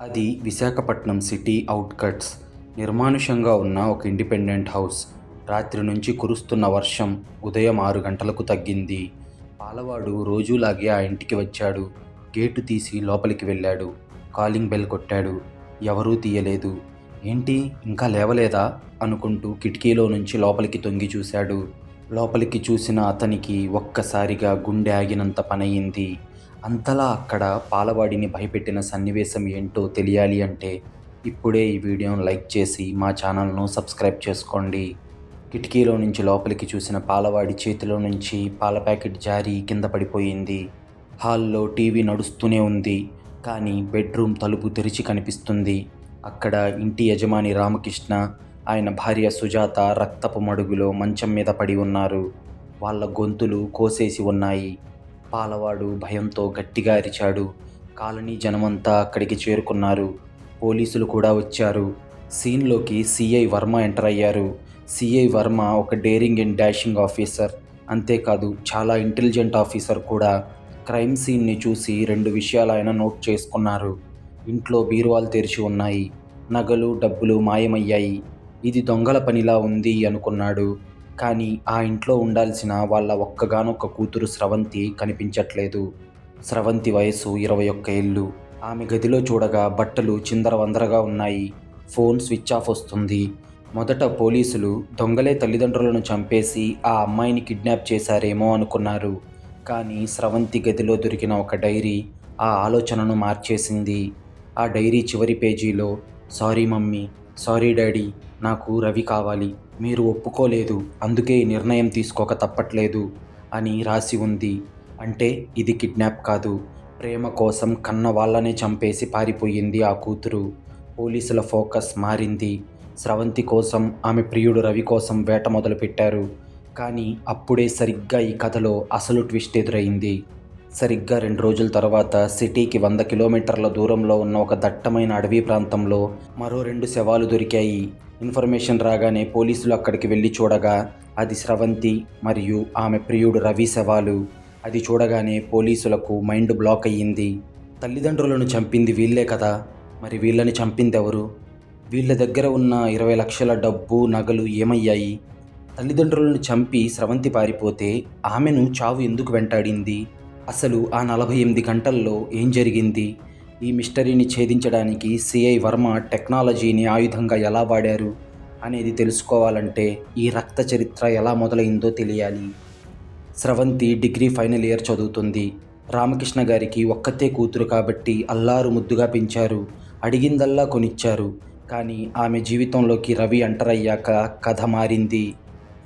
అది విశాఖపట్నం సిటీ అవుట్కట్స్. నిర్మానుష్యంగా ఉన్న ఒక ఇండిపెండెంట్ హౌస్. రాత్రి నుంచి కురుస్తున్న వర్షం ఉదయం ఆరు గంటలకు తగ్గింది. పాలవాడు రోజులాగే ఆ ఇంటికి వచ్చాడు. గేటు తీసి లోపలికి వెళ్ళాడు. కాలింగ్ బెల్ కొట్టాడు. ఎవరూ తీయలేదు. ఏంటి? ఇంకా లేవలేదా? అనుకుంటూ కిటికీలో నుంచి లోపలికి తొంగి చూశాడు. లోపలికి చూసిన అతనికి ఒక్కసారిగా గుండె ఆగినంత పనయింది. అంతలా అక్కడ పాలవాడిని భయపెట్టిన సన్నివేశం ఏంటో తెలియాలి అంటే ఇప్పుడే ఈ వీడియోను లైక్ చేసి మా ఛానల్ను సబ్స్క్రైబ్ చేసుకోండి. కిటికీలో నుంచి లోపలికి చూసిన పాలవాడి చేతిలో నుంచి పాల ప్యాకెట్ జారి కింద పడిపోయింది. హాల్లో టీవీ నడుస్తూనే ఉంది. కానీ బెడ్రూమ్ తలుపు తెరిచి కనిపిస్తుంది. అక్కడ ఇంటి యజమాని రామకృష్ణ ఆయన భార్య సుజాత రక్తపు మడుగులో మంచం మీద పడి ఉన్నారు. వాళ్ళ గొంతులు కోసేసి ఉన్నాయి. పాలవాడు భయంతో గట్టిగా అరిచాడు. కాలనీ జనమంతా అక్కడికి చేరుకున్నారు. పోలీసులు కూడా వచ్చారు. సీన్లోకి సిఐ వర్మ ఎంటర్ అయ్యారు. సిఐ వర్మ ఒక డేరింగ్ అండ్ డాషింగ్ ఆఫీసర్. అంతేకాదు చాలా ఇంటెలిజెంట్ ఆఫీసర్ కూడా. క్రైమ్ సీన్ని చూసి రెండు విషయాలు ఆయన నోట్ చేసుకున్నారు. ఇంట్లో బీరువాలు తెరిచి ఉన్నాయి. నగలు డబ్బులు మాయమయ్యాయి. ఇది దొంగల పనిలా ఉంది అనుకున్నాడు. కానీ ఆ ఇంట్లో ఉండాల్సిన వాళ్ళ ఒక్కగానొక్క కూతురు స్రవంతి కనిపించట్లేదు. స్రవంతి వయసు ఇరవై ఒక్క ఏళ్ళు. ఆమె గదిలో చూడగా బట్టలు చిందరవందరగా ఉన్నాయి. ఫోన్ స్విచ్ ఆఫ్ వస్తుంది. మొదట పోలీసులు దొంగలే తల్లిదండ్రులను చంపేసి ఆ అమ్మాయిని కిడ్నాప్ చేశారేమో అనుకున్నారు. కానీ స్రవంతి గదిలో దొరికిన ఒక డైరీ ఆ ఆలోచనను మార్చేసింది. ఆ డైరీ చివరి పేజీలో సారీ మమ్మీ సారీ డాడీ నాకు రవి కావాలి. మీరు ఒప్పుకోలేదు అందుకే ఈ నిర్ణయం తీసుకోక తప్పట్లేదు అని రాసి ఉంది. అంటే ఇది కిడ్నాప్ కాదు. ప్రేమ కోసం కన్న వాళ్ళనే చంపేసి పారిపోయింది ఆ కూతురు. పోలీసుల ఫోకస్ మారింది. స్రవంతి కోసం ఆమె ప్రియుడు రవి కోసం వేట మొదలుపెట్టారు. కానీ అప్పుడే సరిగ్గా ఈ కథలో అసలు ట్విస్ట్ ఎదురైంది. సరిగ్గా రెండు రోజుల తర్వాత సిటీకి వంద కిలోమీటర్ల దూరంలో ఉన్న ఒక దట్టమైన అడవి ప్రాంతంలో మరో రెండు శవాలు దొరికాయి. ఇన్ఫర్మేషన్ రాగానే పోలీసులు అక్కడికి వెళ్ళి చూడగా అది స్రవంతి మరియు ఆమె ప్రియుడు రవి శవాలు. అది చూడగానే పోలీసులకు మైండ్ బ్లాక్ అయ్యింది. తల్లిదండ్రులను చంపింది వీళ్ళే కదా? మరి వీళ్ళని చంపింది ఎవరు వీళ్ళ దగ్గర ఉన్న ఇరవై లక్షల డబ్బు నగలు ఏమయ్యాయి? తల్లిదండ్రులను చంపి స్రవంతి పారిపోతే ఆమెను చావు ఎందుకు వెంటాడింది? అసలు ఆ నలభై ఎనిమిది గంటల్లో ఏం జరిగింది? ఈ మిస్టరీని ఛేదించడానికి సిఐ వర్మ టెక్నాలజీని ఆయుధంగా ఎలా వాడారు అనేది తెలుసుకోవాలంటే ఈ రక్త చరిత్ర ఎలా మొదలైందో తెలియాలి. స్రవంతి డిగ్రీ ఫైనల్ ఇయర్ చదువుతుంది. రామకృష్ణ గారికి ఒక్కతే కూతురు కాబట్టి అల్లారు ముద్దుగా పెంచారు. అడిగిందల్లా కొనిచ్చారు. కానీ ఆమె జీవితంలోకి రవి ఎంటర్ అయ్యాక కథ మారింది.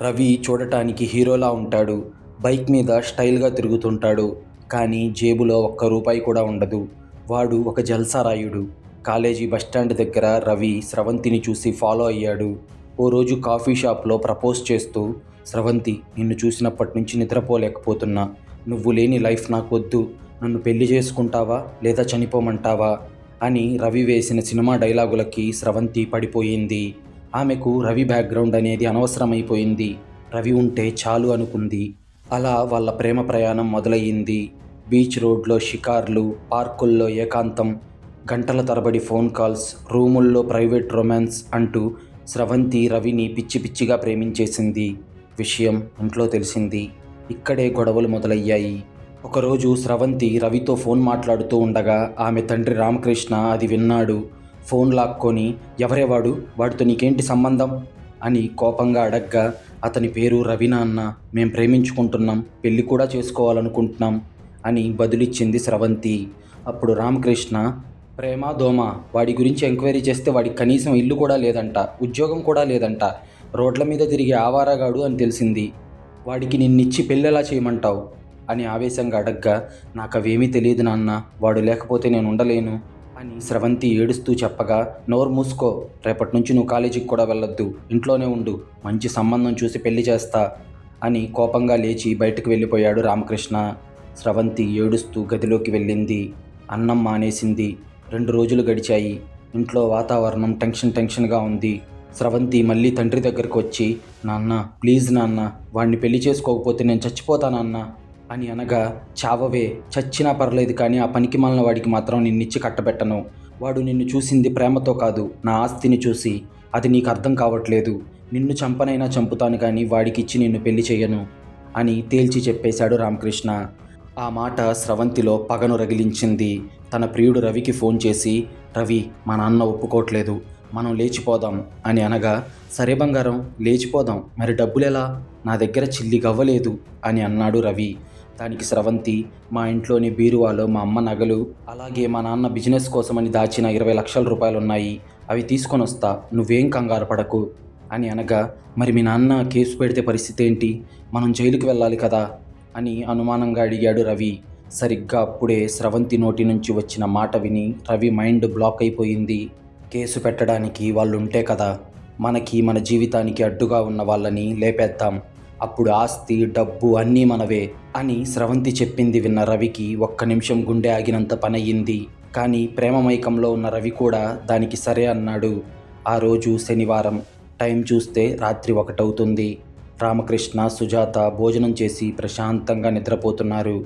రవి చూడటానికి హీరోలా ఉంటాడు. బైక్ మీద స్టైల్గా తిరుగుతుంటాడు. కానీ జేబులో ఒక్క రూపాయి కూడా ఉండదు. వాడు ఒక జల్సారాయుడు. కాలేజీ బస్టాండ్ దగ్గర రవి స్రవంతిని చూసి ఫాలో అయ్యాడు. ఓ రోజు కాఫీ షాప్లో ప్రపోజ్ చేస్తూ స్రవంతి నిన్ను చూసినప్పటి నుంచి నిద్రపోలేకపోతున్నా. నువ్వు లేని లైఫ్ నాకు వద్దు నన్ను పెళ్ళి చేసుకుంటావా? లేదా చనిపోమంటావా? అని రవి వేసిన సినిమా డైలాగులకి స్రవంతి పడిపోయింది. ఆమెకు రవి బ్యాక్గ్రౌండ్ అనేది అనవసరమైపోయింది. రవి ఉంటే చాలు అనుకుంది. అలా వాళ్ళ ప్రేమ ప్రయాణం మొదలయ్యింది. బీచ్ రోడ్లో షికార్లు పార్కుల్లో ఏకాంతం గంటల తరబడి ఫోన్ కాల్స్ రూముల్లో ప్రైవేట్ రొమాన్స్ అంటూ స్రవంతి రవిని పిచ్చి పిచ్చిగా ప్రేమించేసింది. విషయం ఇంట్లో తెలిసింది. ఇక్కడే గొడవలు మొదలయ్యాయి. ఒకరోజు స్రవంతి రవితో ఫోన్ మాట్లాడుతూ ఉండగా ఆమె తండ్రి రామకృష్ణ అది విన్నాడు. ఫోన్ లాక్కొని ఎవరే వాడు వాడితో నీకేంటి సంబంధం? అని కోపంగా అడగ్గా అతని పేరు రవినా అన్న. మేం ప్రేమించుకుంటున్నాం. పెళ్ళి కూడా చేసుకోవాలనుకుంటున్నాం. అని బదులిచ్చింది స్రవంతి. అప్పుడు రామకృష్ణ ప్రేమ దోమ వాడి గురించి ఎంక్వైరీ చేస్తే వాడికి కనీసం ఇల్లు కూడా లేదంట ఉద్యోగం కూడా లేదంట రోడ్ల మీద తిరిగే ఆవారాగాడు అని తెలిసింది. వాడికి నిన్నిచ్చి పెళ్ళెలా చేయమంటావు? అని ఆవేశంగా అడగ్గా నాకు అవేమీ తెలియదు నాన్న వాడు లేకపోతే నేను ఉండలేను అని స్రవంతి ఏడుస్తూ చెప్పగా నోరు మూసుకో రేపటి నుంచి నువ్వు కాలేజీకి కూడా వెళ్ళొద్దు ఇంట్లోనే ఉండు మంచి సంబంధం చూసి పెళ్ళి చేస్తా అని కోపంగా లేచి బయటకు వెళ్ళిపోయాడు రామకృష్ణ. స్రవంతి ఏడుస్తూ గదిలోకి వెళ్ళింది. అన్నం మానేసింది. రెండు రోజులు గడిచాయి. ఇంట్లో వాతావరణం టెన్షన్ టెన్షన్గా ఉంది. స్రవంతి మళ్ళీ తండ్రి దగ్గరకు వచ్చి నాన్న ప్లీజ్ నాన్న వాడిని పెళ్ళి చేసుకోకపోతే నేను చచ్చిపోతానన్న అని అనగా చావవే చచ్చినా పర్లేదు కానీ ఆ పనికి మాలిన వాడికి మాత్రం నిన్నిచ్చి కట్టబెట్టను. వాడు నిన్ను చూసింది ప్రేమతో కాదు నా ఆస్తిని చూసి. అది నీకు అర్థం కావట్లేదు. నిన్ను చంపనైనా చంపుతాను కానీ వాడికిచ్చి నిన్ను పెళ్ళి చేయను అని తేల్చి చెప్పేశాడు రామకృష్ణ. ఆ మాట స్రవంతిలో పగను రగిలించింది తన ప్రియుడు రవికి ఫోన్ చేసి రవి మా నాన్న ఒప్పుకోవట్లేదు. మనం లేచిపోదాం అని అనగా సరే బంగారం లేచిపోదాం. మరి డబ్బులెలా? నా దగ్గర చిల్లి గవ్వలేదు అని అన్నాడు రవి. దానికి స్రవంతి మా ఇంట్లోని బీరువాలో మా అమ్మ నగలు అలాగే మా నాన్న బిజినెస్ కోసమని దాచిన ఇరవై లక్షల రూపాయలు ఉన్నాయి అవి తీసుకొని వస్తా నువ్వేం కంగారు పడకు అని అనగా మరి మీ నాన్న కేసు పెడితే పరిస్థితి ఏంటి? మనం జైలుకి వెళ్ళాలి కదా అని అనుమానంగా అడిగాడు రవి. సరిగ్గా అప్పుడే స్రవంతి నోటి నుంచి వచ్చిన మాట విని రవి మైండ్ బ్లాక్ అయిపోయింది. కేసు పెట్టడానికి వాళ్ళు ఉంటే కదా మనకి మన జీవితానికి అడ్డుగా ఉన్న వాళ్ళని లేపేద్దాం. అప్పుడు ఆస్తి డబ్బు అన్నీ మనవే అని స్రవంతి చెప్పింది విన్న రవికి ఒక్క నిమిషం గుండె ఆగినంత పనయ్యింది. కానీ ప్రేమమైకంలో ఉన్న రవి కూడా దానికి సరే అన్నాడు. ఆ రోజు శనివారం టైం చూస్తే రాత్రి ఒకటవుతుంది. రామకృష్ణ సుజాత భోజనం చేసి ప్రశాంతంగా నిద్రపోతున్నారు.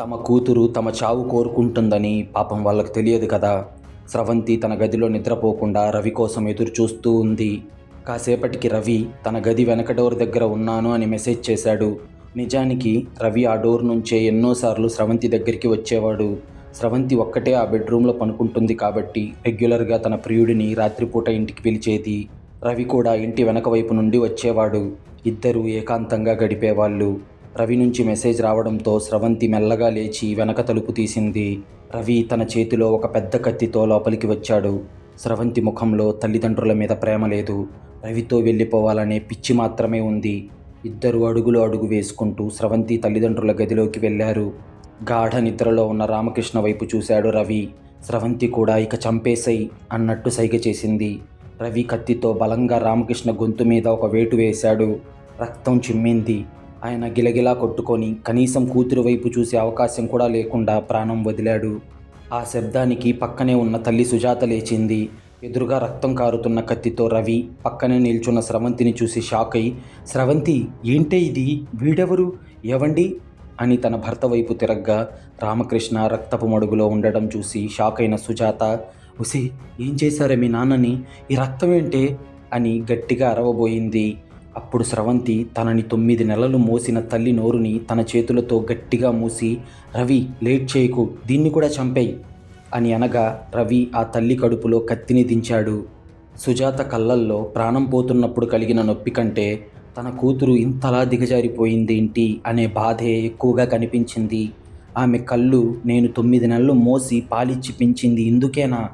తమ కూతురు తమ చావు కోరుకుంటుందని పాపం వాళ్ళకు తెలియదు కదా. స్రవంతి తన గదిలో నిద్రపోకుండా రవి కోసం ఎదురు చూస్తూ ఉంది. కాసేపటికి రవి తన గది వెనక డోర్ దగ్గర ఉన్నాను అని మెసేజ్ చేశాడు. నిజానికి రవి ఆ డోర్ నుంచే ఎన్నోసార్లు స్రవంతి దగ్గరికి వచ్చేవాడు. స్రవంతి ఒక్కటే ఆ బెడ్రూమ్లో పనుకుంటుంది కాబట్టి రెగ్యులర్గా తన ప్రియుడిని రాత్రిపూట ఇంటికి పిలిచేది. రవి కూడా ఇంటి వెనక వైపు నుండి వచ్చేవాడు. ఇద్దరూ ఏకాంతంగా గడిపేవాళ్ళు. రవి నుంచి మెసేజ్ రావడంతో స్రవంతి మెల్లగా లేచి వెనక తలుపు తీసింది. రవి తన చేతిలో ఒక పెద్ద కత్తితో లోపలికి వచ్చాడు. స్రవంతి ముఖంలో తల్లిదండ్రుల మీద ప్రేమ లేదు. రవితో వెళ్ళిపోవాలనే పిచ్చి మాత్రమే ఉంది. ఇద్దరు అడుగులు అడుగు వేసుకుంటూ స్రవంతి తల్లిదండ్రుల గదిలోకి వెళ్ళారు. గాఢ నిద్రలో ఉన్న రామకృష్ణ వైపు చూశాడు రవి. స్రవంతి కూడా ఇక చంపేసై అన్నట్టు సైగ చేసింది. రవి కత్తితో బలంగా రామకృష్ణ గొంతు మీద ఒక వేటు వేశాడు. రక్తం చిమ్మింది. ఆయన గిలగిలా కొట్టుకొని కనీసం కూతురు వైపు చూసే అవకాశం కూడా లేకుండా ప్రాణం వదిలాడు. ఆ శబ్దానికి పక్కనే ఉన్న తల్లి సుజాత లేచింది. ఎదురుగా రక్తం కారుతున్న కత్తితో రవి పక్కనే నిల్చున్న స్రవంతిని చూసి షాక్ అయి స్రవంతి ఏంటే ఇది? వీడెవరు? ఎవండి అని తన భర్త వైపు తిరగ్గా రామకృష్ణ రక్తపు మడుగులో ఉండడం చూసి షాక్ అయిన సుజాత ఉసి ఏం చేశారే మీ నాన్నని? ఈ రక్తం ఏంటే? అని గట్టిగా అరవబోయింది. అప్పుడు స్రవంతి తనని తొమ్మిది నెలలు మోసిన తల్లి నోరుని తన చేతులతో గట్టిగా మూసి రవి లేట్ చేయకు దీన్ని కూడా చంపేయి అని అనగా రవి ఆ తల్లి కడుపులో కత్తిని దించాడు. సుజాత కళ్ళల్లో ప్రాణం పోతున్నప్పుడు కలిగిన నొప్పి కంటే తన కూతురు ఇంతలా దిగజారిపోయిందేంటి అనే బాధే ఎక్కువగా కనిపించింది. ఆమె కళ్ళు నేను తొమ్మిది నెలలు మోసి పాలిచ్చి పెంచింది ఇందుకేనా?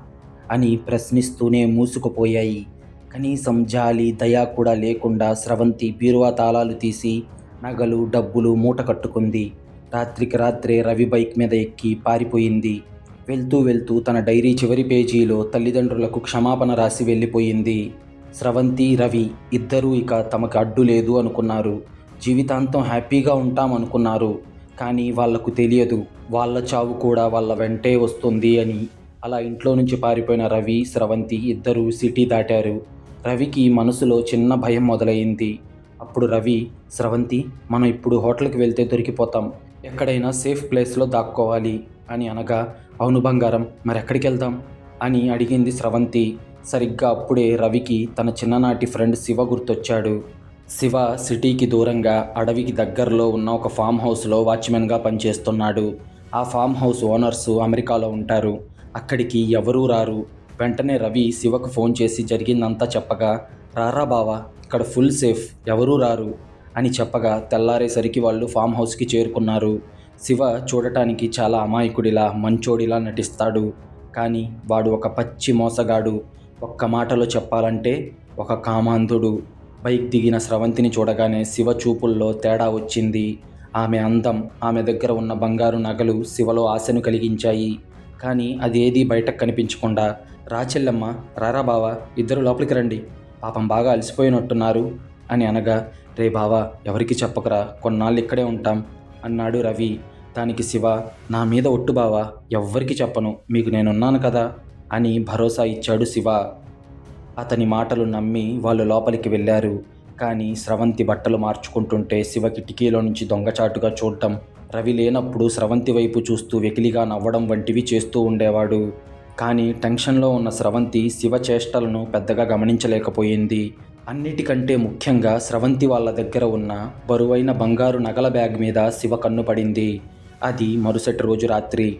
అని ప్రశ్నిస్తూనే మూసుకుపోయాయి. కనీసం జాలి దయా కూడా లేకుండా స్రవంతి బీరువా తాళాలు తీసి నగలు డబ్బులు మూట కట్టుకుంది. రాత్రికి రాత్రే రవి బైక్ మీద ఎక్కి పారిపోయింది. వెళ్తూ వెళ్తూ తన డైరీ చివరి పేజీలో తల్లిదండ్రులకు క్షమాపణ రాసి వెళ్ళిపోయింది. స్రవంతి రవి ఇద్దరూ ఇక తమకు అడ్డు లేదు అనుకున్నారు. జీవితాంతం హ్యాపీగా ఉంటామనుకున్నారు కానీ వాళ్ళకు తెలియదు వాళ్ళ చావు కూడా వాళ్ళ వెంటే వస్తుంది అని అలా ఇంట్లో నుంచి పారిపోయిన రవి స్రవంతి ఇద్దరూ సిటీ దాటారు. రవికి మనసులో చిన్న భయం మొదలైంది. అప్పుడు రవి స్రవంతి మనం ఇప్పుడు హోటల్కి వెళ్తే దొరికిపోతాం. ఎక్కడైనా సేఫ్ ప్లేస్లో దాక్కోవాలి అని అనగా అవును బంగారం మరెక్కడికి వెళ్దాం అని అడిగింది స్రవంతి. సరిగ్గా అప్పుడే రవికి తన చిన్ననాటి ఫ్రెండ్ శివ గుర్తొచ్చాడు. శివ సిటీకి దూరంగా అడవికి దగ్గరలో ఉన్న ఒక ఫామ్ హౌస్లో వాచ్మెన్గా పనిచేస్తున్నాడు. ఆ ఫామ్ హౌస్ ఓనర్సు అమెరికాలో ఉంటారు. అక్కడికి ఎవరూ రారు. వెంటనే రవి శివకు ఫోన్ చేసి జరిగిందంతా చెప్పగా రారా బావా ఇక్కడ ఫుల్ సేఫ్ ఎవరూ రారు అని చెప్పగా తెల్లారేసరికి వాళ్ళు ఫామ్ హౌస్కి చేరుకున్నారు. శివ చూడటానికి చాలా అమాయకుడిలా మంచోడిలా నటిస్తాడు. కానీ వాడు ఒక పచ్చి మోసగాడు. ఒక్క మాటలో చెప్పాలంటే ఒక కామాంధుడు. బైక్ దిగిన స్రవంతిని చూడగానే శివ చూపుల్లో తేడా వచ్చింది. ఆమె అందం ఆమె దగ్గర ఉన్న బంగారు నగలు శివలో ఆశను కలిగించాయి. కానీ అదేదీ బయటకు కనిపించకుండా రా చెల్లెమ్మ రారా బావా ఇద్దరు లోపలికి రండి. పాపం బాగా అలసిపోయినట్టున్నారు అని అనగా రే బావా ఎవరికి చెప్పకరా కొన్నాళ్ళు ఇక్కడే ఉంటాం అన్నాడు రవి. దానికి శివ నా మీద ఒట్టు బావా ఎవ్వరికి చెప్పను మీకు నేనున్నాను కదా అని భరోసా ఇచ్చాడు శివ. అతని మాటలు నమ్మి వాళ్ళు లోపలికి వెళ్ళారు. కానీ స్రవంతి బట్టలు మార్చుకుంటుంటే శివ కిటికీలో నుంచి దొంగచాటుగా చూడటం రవి లేనప్పుడు స్రవంతి వైపు చూస్తూ వెకిలిగా నవ్వడం వంటివి చేస్తూ ఉండేవాడు. కానీ టెన్షన్లో ఉన్న స్రవంతి శివ చేష్టలను పెద్దగా గమనించలేకపోయింది. అన్నిటికంటే ముఖ్యంగా స్రవంతి వాళ్ళ దగ్గర ఉన్న బరువైన బంగారు నగల బ్యాగ్ మీద శివ కన్ను పడింది. అది మరుసటి రోజు రాత్రి.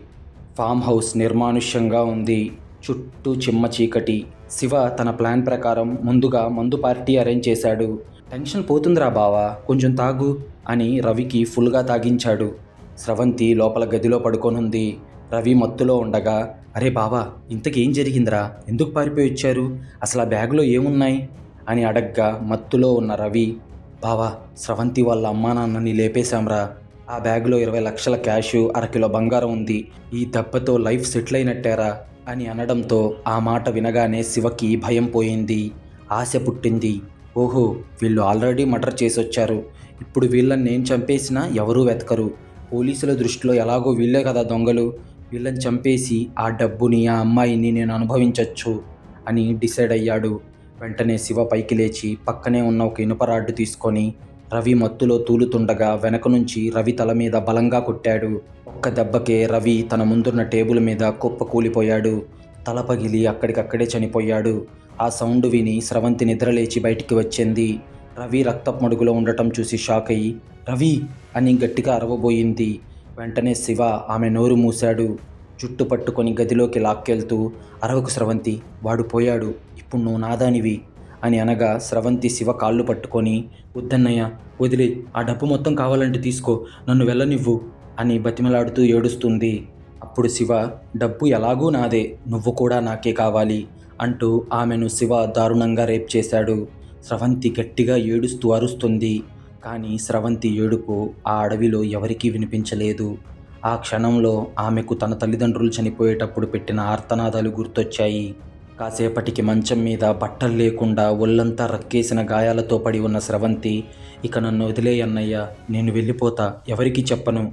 ఫామ్ హౌస్ నిర్మానుష్యంగా ఉంది. చుట్టూ చిమ్మ చీకటి. శివ తన ప్లాన్ ప్రకారం ముందుగా మందు పార్టీ అరేంజ్ చేశాడు. టెన్షన్ పోతుందిరా బావా కొంచెం తాగు అని రవికి ఫుల్గా తాగించాడు. స్రవంతి లోపల గదిలో పడుకొనుంది. రవి మత్తులో ఉండగా అరే బావా ఇంతకేం జరిగిందిరా? ఎందుకు పారిపోయి వచ్చారు? అసలు ఆ బ్యాగ్లో ఏమున్నాయి? అని అడగ్గా మత్తులో ఉన్న రవి బావా స్రవంతి వాళ్ళ అమ్మా నాన్నని లేపేశాంరా. ఆ బ్యాగ్లో ఇరవై లక్షల క్యాషు అరకిలో బంగారం ఉంది. ఈ దెబ్బతో లైఫ్ సెటిల్ అయినట్టారా. అని అనడంతో ఆ మాట వినగానే శివకి భయం పోయింది. ఆశ పుట్టింది. ఓహో వీళ్ళు ఆల్రెడీ మర్డర్ చేసొచ్చారు. ఇప్పుడు వీళ్ళని నేను చంపేసినా ఎవరూ వెతకరు. పోలీసుల దృష్టిలో ఎలాగో వీళ్ళే కదా దొంగలు. వీళ్ళని చంపేసి ఆ డబ్బుని ఆ అమ్మాయిని నేను అనుభవించవచ్చు అని డిసైడ్ అయ్యాడు. వెంటనే శివ పైకి లేచి పక్కనే ఉన్న ఒక ఇనుప రాడ్డు తీసుకొని రవి మత్తులో తూలుతుండగా వెనక నుంచి రవి తల మీద బలంగా కొట్టాడు. ఒక్క దెబ్బకే రవి తన ముందున్న టేబుల్ మీద కుప్ప కూలిపోయాడు. తల పగిలి అక్కడికక్కడే చనిపోయాడు. ఆ సౌండ్ విని స్రవంతి నిద్రలేచి బయటికి వచ్చింది. రవి రక్తపు మడుగులో ఉండటం చూసి షాక్ అయ్యి రవి! అని గట్టిగా అరవబోయింది. వెంటనే శివ ఆమె నోరు మూశాడు. జుట్టు పట్టుకొని గదిలోకి లాక్కెళ్తూ అరవకు స్రవంతి వాడు పోయాడు. ఇప్పుడు నువ్వు నాదానివి అని అనగా స్రవంతి శివ కాళ్ళు పట్టుకొని వద్దన్నయ్య వదిలే. ఆ డబ్బు మొత్తం కావాలంటే తీసుకో. నన్ను వెళ్ళనివ్వు. అని బతిమలాడుతూ ఏడుస్తుంది. అప్పుడు శివ డబ్బు ఎలాగూ నాదే నువ్వు కూడా నాకే కావాలి అంటూ ఆమెను శివ దారుణంగా రేప్ చేశాడు. స్రవంతి గట్టిగా ఏడుస్తూ అరుస్తుంది. కానీ స్రవంతి ఏడుపు ఆ అడవిలో ఎవరికీ వినిపించలేదు. ఆ క్షణంలో ఆమెకు తన తల్లిదండ్రులు చనిపోయేటప్పుడు పెట్టిన ఆర్తనాదాలు గుర్తొచ్చాయి. కాసేపటికి మంచం మీద బట్టలు లేకుండా ఒళ్ళంతా రక్కేసిన గాయాలతో పడి ఉన్న స్రవంతి ఇక నన్ను వదిలేయన్నయ్య నేను వెళ్ళిపోతా ఎవరికి చెప్పను.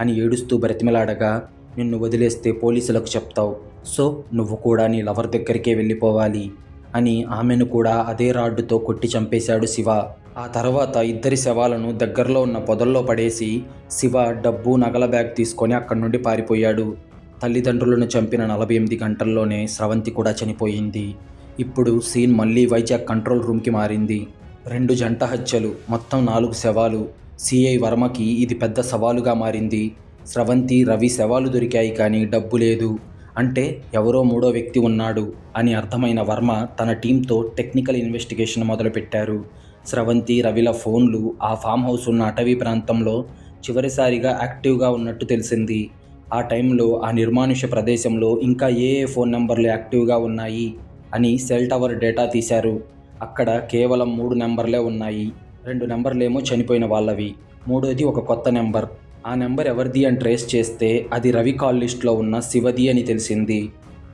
అని ఏడుస్తూ బ్రతిమలాడగా నిన్ను వదిలేస్తే పోలీసులకు చెప్తావు. సో నువ్వు కూడా నీ లవర్ దగ్గరికే వెళ్ళిపోవాలి అని ఆమెను కూడా అదే రాడ్డుతో కొట్టి చంపేశాడు శివ. ఆ తర్వాత ఇద్దరి శవాలను దగ్గరలో ఉన్న పొదల్లో పడేసి శివ డబ్బు నగల బ్యాగ్ తీసుకొని అక్కడి నుండి పారిపోయాడు. తల్లిదండ్రులను చంపిన నలభై ఎనిమిది గంటల్లోనే స్రవంతి కూడా చనిపోయింది. ఇప్పుడు సీన్ మళ్ళీ వైజాగ్ కంట్రోల్ రూమ్కి మారింది. రెండు జంట హత్యలు మొత్తం నాలుగు శవాలు. సిఐ వర్మకి ఇది పెద్ద సవాలుగా మారింది. స్రవంతి రవి శవాలు దొరికాయి కానీ డబ్బు లేదు. అంటే ఎవరో మూడో వ్యక్తి ఉన్నాడు అని అర్థమైన వర్మ తన టీంతో టెక్నికల్ ఇన్వెస్టిగేషన్ మొదలుపెట్టారు. స్రవంతి రవిల ఫోన్లు ఆ ఫామ్ హౌస్ ఉన్న అటవీ ప్రాంతంలో చివరిసారిగా యాక్టివ్గా ఉన్నట్టు తెలిసింది. ఆ టైంలో ఆ నిర్మానుష్య ప్రదేశంలో ఇంకా ఏ ఏ ఫోన్ నెంబర్లు యాక్టివ్గా ఉన్నాయి అని సెల్ టవర్ డేటా తీశారు. అక్కడ కేవలం మూడు నెంబర్లే ఉన్నాయి. రెండు నెంబర్లేమో చనిపోయిన వాళ్ళవి. మూడోది ఒక కొత్త నెంబర్. ఆ నెంబర్ ఎవరిది అని ట్రేస్ చేస్తే అది రవి కాల్ లిస్ట్లో ఉన్న శివది అని తెలిసింది.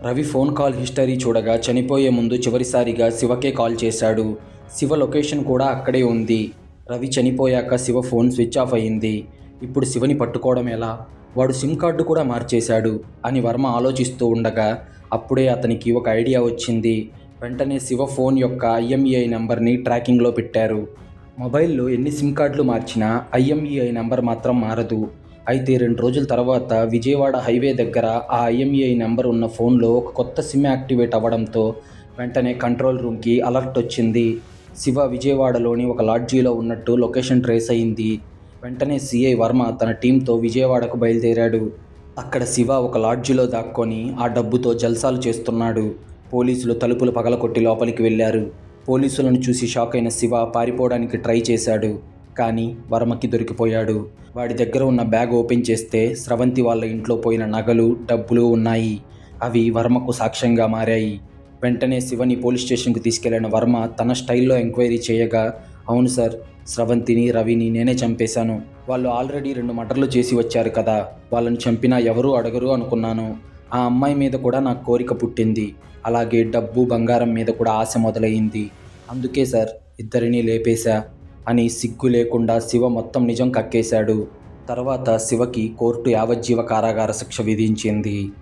రవి ఫోన్ కాల్ హిస్టరీ చూడగా చనిపోయే ముందు చివరిసారిగా శివకే కాల్ చేశాడు. శివ లొకేషన్ కూడా అక్కడే ఉంది. రవి చనిపోయాక శివ ఫోన్ స్విచ్ ఆఫ్ అయింది. ఇప్పుడు శివని పట్టుకోవడం ఎలా? వాడు సిమ్ కార్డు కూడా మార్చేశాడు అని వర్మ ఆలోచిస్తూ ఉండగా అప్పుడే అతనికి ఒక ఐడియా వచ్చింది. వెంటనే శివ ఫోన్ యొక్క ఐఎంఈఐ నెంబర్ని ట్రాకింగ్లో పెట్టారు. మొబైల్లో ఎన్ని సిమ్ కార్డులు మార్చినా ఐఎంఈఐ నెంబర్ మాత్రం మారదు. అయితే రెండు రోజుల తర్వాత విజయవాడ హైవే దగ్గర ఆ ఐఎంఈఐ నెంబర్ ఉన్న ఫోన్లో ఒక కొత్త సిమ్ యాక్టివేట్ అవ్వడంతో వెంటనే కంట్రోల్ రూమ్కి అలర్ట్ వచ్చింది. శివ విజయవాడలోని ఒక లాడ్జీలో ఉన్నట్టు లొకేషన్ ట్రేస్ అయింది. వెంటనే సిఐ వర్మ తన టీంతో విజయవాడకు బయలుదేరాడు. అక్కడ శివ ఒక లాడ్జిలో దాక్కొని ఆ డబ్బుతో జల్సాలు చేస్తున్నాడు. పోలీసులు తలుపులు పగలకొట్టి లోపలికి వెళ్ళారు. పోలీసులను చూసి షాక్ అయిన శివ పారిపోవడానికి ట్రై చేశాడు కానీ వర్మకి దొరికిపోయాడు. వాడి దగ్గర ఉన్న బ్యాగ్ ఓపెన్ చేస్తే స్రవంతి వాళ్ళ ఇంట్లో పోయిన నగలు డబ్బులు ఉన్నాయి. అవి వర్మకు సాక్ష్యంగా మారాయి. వెంటనే శివని పోలీస్ స్టేషన్కి తీసుకెళ్ళిన వర్మ తన స్టైల్లో ఎంక్వైరీ చేయగా అవును సార్ స్రవంతిని రవిని నేనే చంపేశాను. వాళ్ళు ఆల్రెడీ రెండు మటర్లు చేసి వచ్చారు కదా వాళ్ళని చంపినా ఎవరూ అడగరు అనుకున్నాను. ఆ అమ్మాయి మీద కూడా నాకు కోరిక పుట్టింది. అలాగే డబ్బు బంగారం మీద కూడా ఆశ మొదలైంది. అందుకే సార్ ఇద్దరిని లేపేశా అని సిగ్గు లేకుండా శివ మొత్తం నిజం కక్కేశాడు. తర్వాత శివకి కోర్టు యావజ్జీవ కారాగార శిక్ష విధించింది.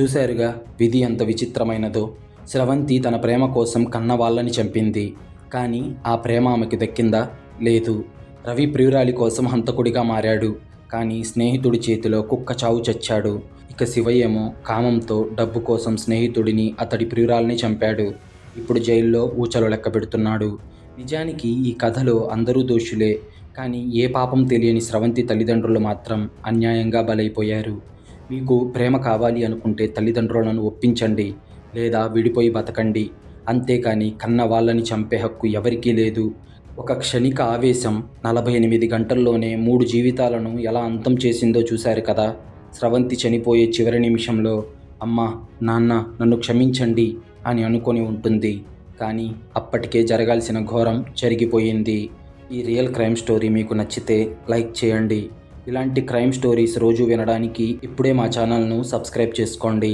చూశారుగా విధి ఎంత విచిత్రమైనదో. స్రవంతి తన ప్రేమ కోసం కన్న వాళ్ళని చంపింది. కానీ ఆ ప్రేమ ఆమెకు దక్కిందా? లేదు. రవి ప్రియురాలి కోసం హంతకుడిగా మారాడు. కానీ స్నేహితుడి చేతిలో కుక్క చావు చచ్చాడు. ఇక శివయ్యేమో కామంతో డబ్బు కోసం స్నేహితుడిని అతడి ప్రియురాల్ని చంపాడు. ఇప్పుడు జైల్లో ఊచలు లెక్క పెడుతున్నాడు. నిజానికి ఈ కథలో అందరూ దోషులే కానీ ఏ పాపం తెలియని స్రవంతి తల్లిదండ్రులు మాత్రం అన్యాయంగా బలైపోయారు. మీకు ప్రేమ కావాలి అనుకుంటే తల్లిదండ్రులను ఒప్పించండి లేదా విడిపోయి బతకండి. అంతేకాని కన్న వాళ్ళని చంపే హక్కు ఎవరికీ లేదు. ఒక క్షణిక ఆవేశం నలభై ఎనిమిది గంటల్లోనే మూడు జీవితాలను ఎలా అంతం చేసిందో చూశారు కదా? స్రవంతి చనిపోయే చివరి నిమిషంలో అమ్మ నాన్న నన్ను క్షమించండి అని అనుకొని ఉంటుంది. కానీ అప్పటికే జరగాల్సిన ఘోరం జరిగిపోయింది. ఈ రియల్ క్రైమ్ స్టోరీ మీకు నచ్చితే లైక్ చేయండి. ఇలాంటి క్రైమ్ స్టోరీస్ రోజు వినడానికి ఇప్పుడే మా ఛానల్ను సబ్స్క్రైబ్ చేసుకోండి.